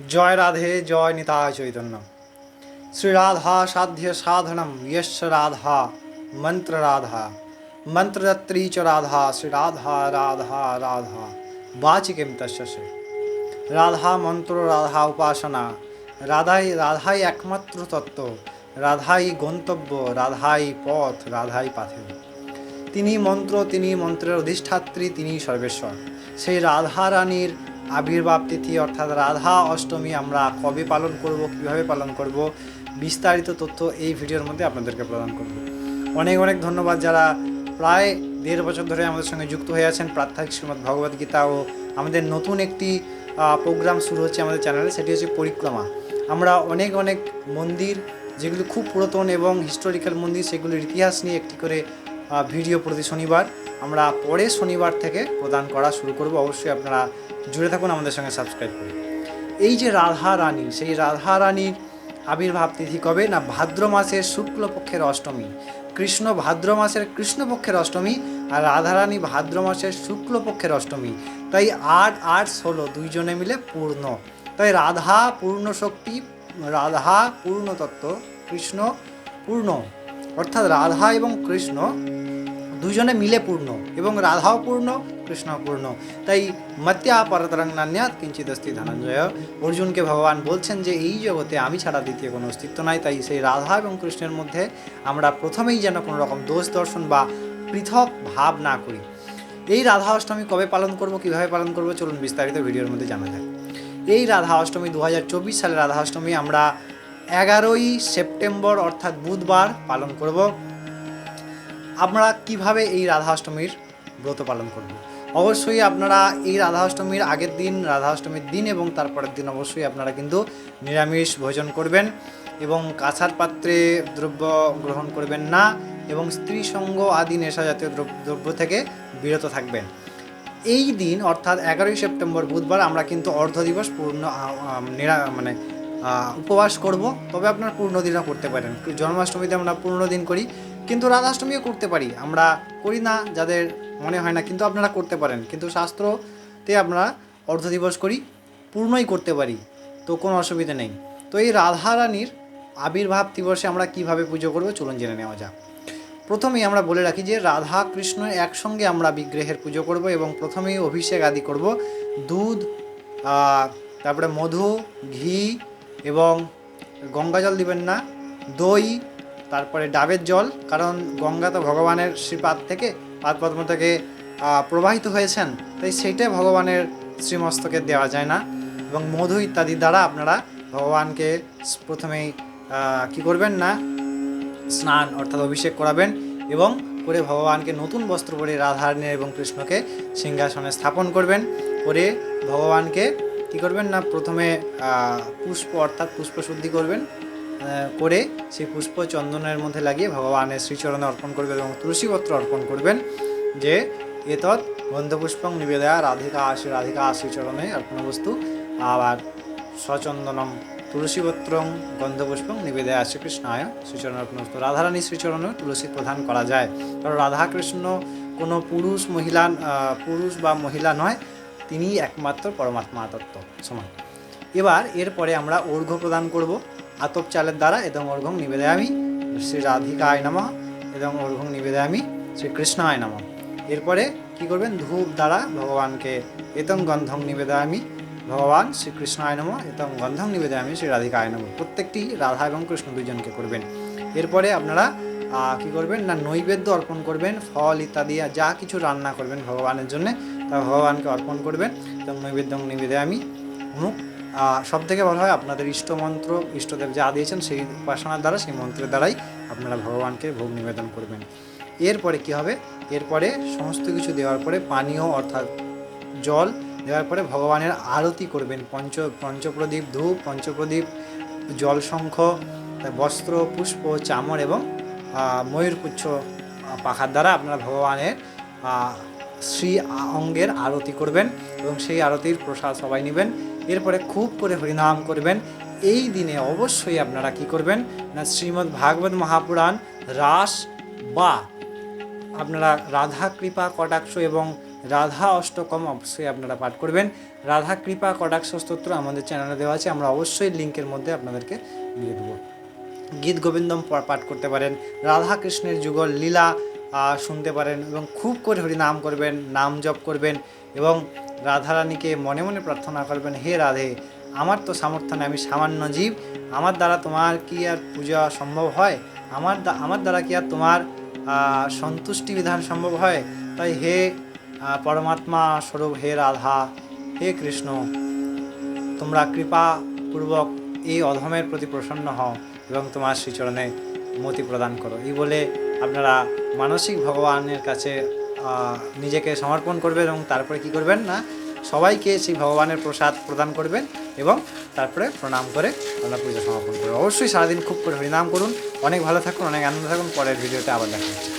জয় রাধে, জয় নিতায় চৈতন্য। শ্রী রাধা সাধ্য সাধনম यश রাধা, মন্ত্র রাধা, মন্ত্রদত্রী চ রাধা শ্রী রাধা রাধা বাচিকেম তস্য রাধা মন্ত্র, রাধা উপাসনা, রাধাই রাধাই একমাত্র তত্ত্ব, রাধাই গন্তব্য, রাধাই পথ, রাধাই পাথে। তিনি মন্ত্র, তিনি মন্ত্রের অধিষ্ঠাত্রী, তিনি সর্বেশ্বর। সেই রাধা রানীর আবির্ভাব তিথি অর্থাৎ রাধা অষ্টমী আমরা কবে পালন করব, কীভাবে পালন করব, বিস্তারিত তথ্য এই ভিডিওর মধ্যে আপনাদেরকে প্রদান করব। অনেক অনেক ধন্যবাদ যারা প্রায় দেড় বছর ধরে আমাদের সঙ্গে যুক্ত হয়ে আছেন। প্রাত্যহিক শ্রীমদ্ ভগবদ গীতা ও আমাদের নতুন একটি প্রোগ্রাম শুরু হচ্ছে আমাদের চ্যানেলে, সেটি হচ্ছে পরিক্রমা। আমরা অনেক অনেক মন্দির, যেগুলি খুব পুরাতন এবং হিস্টোরিক্যাল মন্দির, সেগুলির ইতিহাস নিয়ে একটি করে ভিডিও প্রতি শনিবার আমরা পরে শনিবার থেকে প্রদান করা শুরু করব। অবশ্যই আপনারা জুড়ে থাকুন, আমাদের সঙ্গে সাবস্ক্রাইব করুন। এই যে রাধা রানী, সেই রাধা রানীর আবির্ভাব তিথি কবে? না, ভাদ্র মাসের শুক্লপক্ষের অষ্টমী। কৃষ্ণ ভাদ্র মাসের কৃষ্ণপক্ষের অষ্টমী আর রাধারানী ভাদ্র মাসের শুক্লপক্ষের অষ্টমী। তাই আট আট, ষোলো দুইজনে মিলে পূর্ণ। তাই রাধা পূর্ণ শক্তি রাধা পূর্ণ তত্ত্ব কৃষ্ণ পূর্ণ। অর্থাৎ রাধা এবং কৃষ্ণ দুজনে মিলে পূর্ণ এবং রাধাও পূর্ণ, কৃষ্ণও পূর্ণ। তাই মত্যা পরতরং নান্যাত কিঞ্চিত অস্তি ধনঞ্জয়। অর্জুনকে ভগবান বলছেন যে, এই জগতে আমি ছাড়া দ্বিতীয় কোনো অস্তিত্ব নাই। তাই সেই রাধা এবং কৃষ্ণের মধ্যে আমরা প্রথমেই যেন কোনো রকম দোষ দর্শন বা পৃথক ভাব না করি। এই রাধা অষ্টমী কবে পালন করব, কীভাবে পালন করব, চলুন বিস্তারিত ভিডিওর মধ্যে জানা যায় এই রাধা অষ্টমী দু হাজার চব্বিশ সালে রাধা অষ্টমী আমরা এগারোই সেপ্টেম্বর, অর্থাৎ বুধবার পালন করব। আমরা কীভাবে এই রাধা অষ্টমীর ব্রত পালন করব? অবশ্যই আপনারা এই রাধা অষ্টমীর আগের দিন রাধা অষ্টমীর দিন এবং তারপরের দিন অবশ্যই আপনারা কিন্তু নিরামিষ ভোজন করবেন এবং কাঁসার পাত্রে দ্রব্য গ্রহণ করবেন না এবং স্ত্রী সঙ্গ আদি নেশা জাতীয় দ্রব- দ্রব্য থেকে বিরত থাকবেন। এই দিন, অর্থাৎ এগারোই সেপ্টেম্বর বুধবার, আমরা কিন্তু অর্ধ দিবস পূর্ণ মানে উপবাস করব, তবে আপনার পূর্ণ দিনও করতে পারেন। জন্মাষ্টমীতে আমরা পূর্ণ দিন করি, কিন্তু রাধাষ্টমীও করতে পারি। আমরা করি না, যাদের মনে হয় না, কিন্তু আপনারা করতে পারেন। কিন্তু শাস্ত্রতে আমরা অর্ধ দিবস করি, পূর্ণই করতে পারি, তো কোনো অসুবিধা নেই। তো এই রাধা রানীর আবির্ভাব দিবসে আমরা কীভাবে পুজো করব, চলুন জেনে নেওয়া যাক। প্রথমেই আমরা বলে রাখি যে রাধা কৃষ্ণ একসঙ্গে আমরা বিগ্রহের পুজো করব এবং প্রথমেই অভিষেক আদি করব। দুধ তারপরে মধু, ঘি এবং গঙ্গা জল দিবেন না, দই, তারপরে ডাবের জল, কারণ গঙ্গা তো ভগবানের শ্রীপাদ থেকে, পাদপদ্ম থেকে প্রবাহিত হয়েছেন, তাই সেইটাই ভগবানের শ্রীমস্তকে দেওয়া যায় না এবং মধু ইত্যাদি দ্বারা আপনারা ভগবানকে প্রথমেই কি করবেন না, স্নান অর্থাৎ অভিষেক করাবেন এবং করে ভগবানকে নতুন বস্ত্র পরে রাধারানী এবং কৃষ্ণকে সিংহাসনে স্থাপন করবেন, করে ভগবানকে কি করবেন না? প্রথমে পুষ্প অর্থাৎ পুষ্প শুদ্ধি করবেন করে সেই পুষ্প চন্দনের মধ্যে লাগিয়ে ভগবানের শ্রীচরণে অর্পণ করবেন এবং তুলসীপত্র অর্পণ করবেন, যে এতৎ গন্ধপুষ্পং নিবেদয়া রাধিকা আশি রাধিকা আশি চরণে অর্পণ বস্তু আবার সচন্দনম তুলসীপত্রং গন্ধপুষ্পং নিবেদয়া শ্রীকৃষ্ণায় শ্রীচরণ অর্পণ বস্তু রাধারানী শ্রীচরণে তুলসী প্রদান করা যায়। কারণ রাধাকৃষ্ণ কোনো পুরুষ মহিলা পুরুষ বা মহিলা নয় তিনি একমাত্র পরমাত্মা তত্ত্ব, সমান। এবার এরপরে আমরা অর্ঘ্য প্রদান করব। আতপ চালের দ্বারা এবং অর্ঘ্যং নিবেদয়ামি। শ্রী রাধিকায় নমঃ। এবং অর্ঘ্যং নিবেদয়ামি। শ্রী কৃষ্ণায় নমঃ। এরপরে কি করবেন? ধূপ দ্বারা ভগবানকে এতং গন্ধং নিবেদয়ামি। ভগবান শ্রীকৃষ্ণায় নম। এবং গন্ধং নিবেদয়ামি শ্রী রাধিকায় নম। প্রত্যেকটি রাধা এবং কৃষ্ণ দুজনকে করবেন। এরপরে আপনারা কি করবেন? না, নৈবেদ্য অর্পণ করবেন, ফল ইত্যাদি যা কিছু রান্না করবেন ভগবানের জন্য। তা ভগবানকে অর্পণ করবেন। এবং নৈবেদ্য আমি অনুক সব থেকে ভালো হয় আপনাদের ইষ্ট মন্ত্র ইষ্টদেব যা দিয়েছেন সেই উপাসনার দ্বারা, সেই মন্ত্রের দ্বারাই আপনারা ভগবানকে ভোগ নিবেদন করবেন। এরপরে কি হবে? এরপরে সমস্ত কিছু দেওয়ার পরে পানীয় অর্থাৎ জল দেওয়ার পরে ভগবানের আরতি করবেন। পঞ্চ, পঞ্চপ্রদীপ ধূপ, পঞ্চপ্রদীপ জলশঙ্খ বস্ত্র, পুষ্প, চামর এবং ময়ূরপুচ্ছ পাখার দ্বারা আপনারা ভগবানের শ্রী অঙ্গের আরতি করবেন এবং সেই আরতির প্রসাদ সবাই নেবেন। এরপরে খুব করে হরিনাম করবেন। এই দিনে অবশ্যই আপনারা কি করবেন না, শ্রীমদ্ ভাগবত মহাপুরাণ, রাস বা আপনারা রাধা কৃপা কটাক্ষ এবং রাধা অষ্টকম অবশ্যই আপনারা পাঠ করবেন। রাধা কৃপা কটাক্ষ স্তোত্র আমাদের চ্যানেলে দেওয়া আছে, আমরা অবশ্যই লিঙ্কের মধ্যে আপনাদেরকে দিয়ে দেবো। গীত গোবিন্দম পাঠ করতে পারেন। রাধা কৃষ্ণের যুগল লীলা শুনতে পারেন এবং খুব করে হরিনাম করবেন, নাম জপ করবেন এবং রাধারানীকে মনে মনে প্রার্থনা করবেন, হে রাধে, আমার তো সামর্থ্য নেই, আমি সামান্য জীব। আমার দ্বারা তোমার কি আর পূজা সম্ভব হয়? আমার আমার দ্বারা কি আর তোমার সন্তুষ্টি বিধান সম্ভব হয়? তাই হে পরমাত্মা স্বরূপ, হে রাধা, হে কৃষ্ণ, তোমরা কৃপাপূর্বক এই অধমের প্রতি প্রসন্ন হও এবং তোমার শ্রীচরণে মতি প্রদান করো। এই বলে আপনারা মানসিক ভগবানের কাছে নিজেকে সমর্পণ করবেন এবং তারপরে কি করবেন না, সবাইকে সেই ভগবানের প্রসাদ প্রদান করবেন এবং তারপরে প্রণাম করে আমরা পুজো সমাপন করবেন। অবশ্যই সারাদিন খুব করে হরিনাম করুন। অনেক ভালো থাকুন, অনেক আনন্দ থাকুন। পরের ভিডিওতে আবার দেখা হচ্ছে।